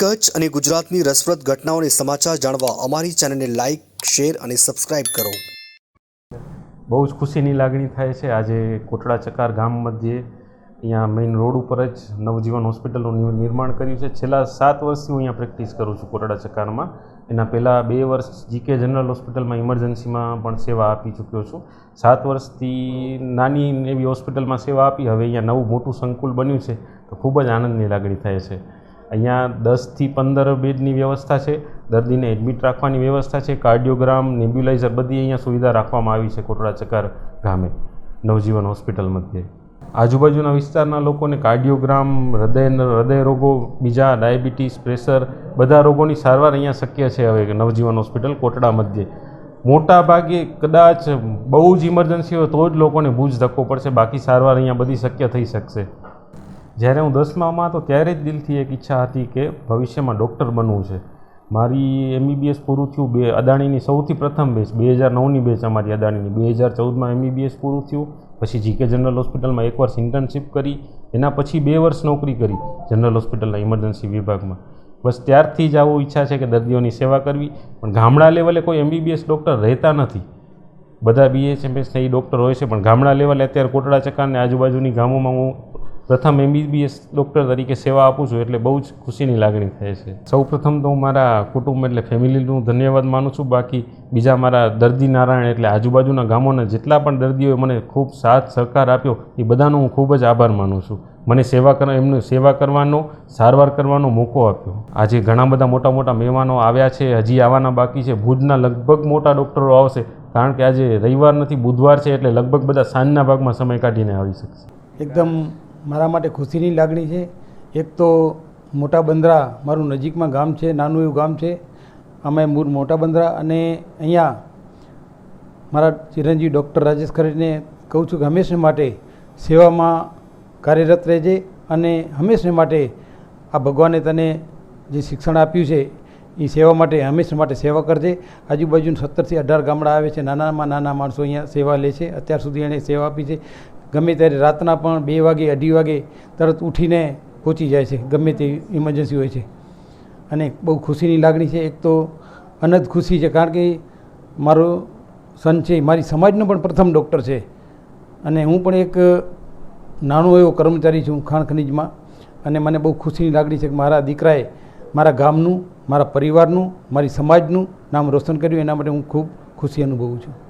કચ્છ અને ગુજરાતની રસપ્રદ ઘટનાઓને સમાચાર જાણવા અમારી ચેનલને લાઇક શેર અને સબસ્ક્રાઇબ કરો. બહુ જ ખુશીની લાગણી થાય છે. આજે કોટડા ચકાર ગામ મધ્યે અહીંયા મેઇન રોડ ઉપર જ નવજીવન હોસ્પિટલનું નિર્માણ કર્યું છે. છેલ્લા સાત વર્ષથી હું અહીંયા પ્રેક્ટિસ કરું છું કોટડા ચકારમાં એના પહેલાં બે વર્ષ જીકે જનરલ હોસ્પિટલમાં ઇમરજન્સીમાં પણ સેવા આપી ચૂક્યો છું. સાત વર્ષથી નાની એવી હોસ્પિટલમાં સેવા આપી. હવે અહીંયા નવું મોટું સંકુલ બન્યું છે. તો ખૂબ જ આનંદની લાગણી થાય છે. અહીંયા દસથી પંદર બેડની વ્યવસ્થા છે, દર્દીને એડમિટ રાખવાની વ્યવસ્થા છે, કાર્ડિયોગ્રામ નેબ્યુલાઇઝર બધી અહીંયા સુવિધા રાખવામાં આવી છે કોટડા ચકાર ગામે, નવજીવન હોસ્પિટલ મધ્યે. આજુબાજુના વિસ્તારના લોકોને કાર્ડિયોગ્રામ, હૃદય હૃદય રોગો, બીજા ડાયાબિટીસ, પ્રેશર, બધા રોગોની સારવાર અહીંયા શક્ય છે હવે નવજીવન હોસ્પિટલ કોટડા મધ્યે. મોટા ભાગે કદાચ બહુ જ ઇમરજન્સી હોય તો જ લોકોને ભૂજ ધક્કો પડશે, બાકી સારવાર અહીંયા બધી શક્ય થઈ શકશે. જ્યારે હું દસમામાં હતો, ત્યારે જ દિલથી એક ઈચ્છા હતી કે ભવિષ્યમાં ડૉક્ટર બનવું છે. મારી એમબીબીએસ પૂરું થયું બે, અદાણીની સૌથી પ્રથમ બેચ બે હજાર નવની બેચ અમારી અદાણીની. બે હજાર ચૌદમાં એમબીબીએસ પૂરું થયું, પછી જીકે જનરલ હોસ્પિટલમાં એક વર્ષ ઇન્ટર્નશીપ કરી, એના પછી બે વર્ષ નોકરી કરી જનરલ હોસ્પિટલના ઇમરજન્સી વિભાગમાં. બસ ત્યારથી જ આવું ઈચ્છા છે કે દર્દીઓની સેવા કરવી, પણ ગામડા લેવલે કોઈ એમબીબીએસ ડૉક્ટર રહેતા નથી. બધા બીએચએમએસના એ ડૉક્ટર હોય છે, પણ ગામડા લેવલે અત્યારે કોટડા ચકાને આજુબાજુની ગામોમાં હું પ્રથમ એમબીબીએસ ડૉક્ટર તરીકે સેવા આપું છું એટલે બહુ જ ખુશીની લાગણી થાય છે. સૌ પ્રથમ તો હું મારા કુટુંબ એટલે ફેમિલીનું ધન્યવાદ માનું છું. બાકી બીજા મારા દર્દી નારાયણ એટલે આજુબાજુના ગામોના જેટલા પણ દર્દીઓએ મને ખૂબ સાથ સહકાર આપ્યો, એ બધાનો હું ખૂબ જ આભાર માનું છું. મને સેવા કરવા એમની સેવા કરવાનો, સારવાર કરવાનો મોકો આપ્યો. આજે ઘણા બધા મોટા મોટા મહેમાનો આવ્યા છે, હજી આવવાના બાકી છે. ભુજના લગભગ મોટા ડૉક્ટરો આવશે, કારણ કે આજે રવિવાર નથી, બુધવાર છે એટલે લગભગ બધા સાંજના ભાગમાં સમય કાઢીને આવી શકશે. એકદમ મારા માટે ખુશીની લાગણી છે. એક તો મોટા બંદરા મારું નજીકમાં ગામ છે, નાનું એવું ગામ છે. અમે મૂળ મોટા બંદરા અને અહીંયા મારા ચિરંજીવી ડૉક્ટર રાજેશ ખરેને કહું છું કે હંમેશા માટે સેવામાં કાર્યરત રહેજે અને હંમેશા માટે આ ભગવાને તને જે શિક્ષણ આપ્યું છે, એ સેવા માટે હંમેશા માટે સેવા કરજે. આજુબાજુ સત્તરથી અઢાર ગામડા આવે છે. નાનામાં નાના માણસો અહીંયા સેવા લે છે. અત્યાર સુધી એણે સેવા આપી છે. ગમે ત્યારે રાતના પણ બે વાગે, અઢી વાગે તરત ઉઠીને પહોંચી જાય છે. ગમે તે ઇમરજન્સી હોય છે. અને બહુ ખુશીની લાગણી છે. એક તો અનંત ખુશી છે. કારણ કે મારો સન છે, મારી સમાજનો પણ પ્રથમ ડૉક્ટર છે. અને હું પણ એક નાનો એવો કર્મચારી છું ખાણ ખનીજમાં. અને મને બહુ ખુશીની લાગણી છે કે મારા દીકરાએ મારા ગામનું, મારા પરિવારનું, મારી સમાજનું નામ રોશન કર્યું. એના માટે હું ખૂબ ખુશી અનુભવું છું.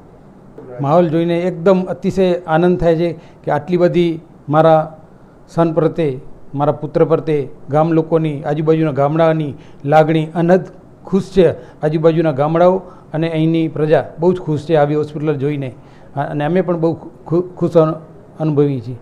માહોલ જોઈને એકદમ અતિશય આનંદ થાય છે કે આટલી બધી મારા સન પ્રત્યે, મારા પુત્ર પ્રત્યે, ગામ લોકોની, આજુબાજુના ગામડાની લાગણી અનહદ ખુશ છે. આજુબાજુના ગામડાઓ અને અહીંની પ્રજા બહુ જ ખુશ છે આવી હોસ્પિટલ જોઈને. અને અમે પણ બહુ ખુશ અનુ- અનુભવીએ છીએ.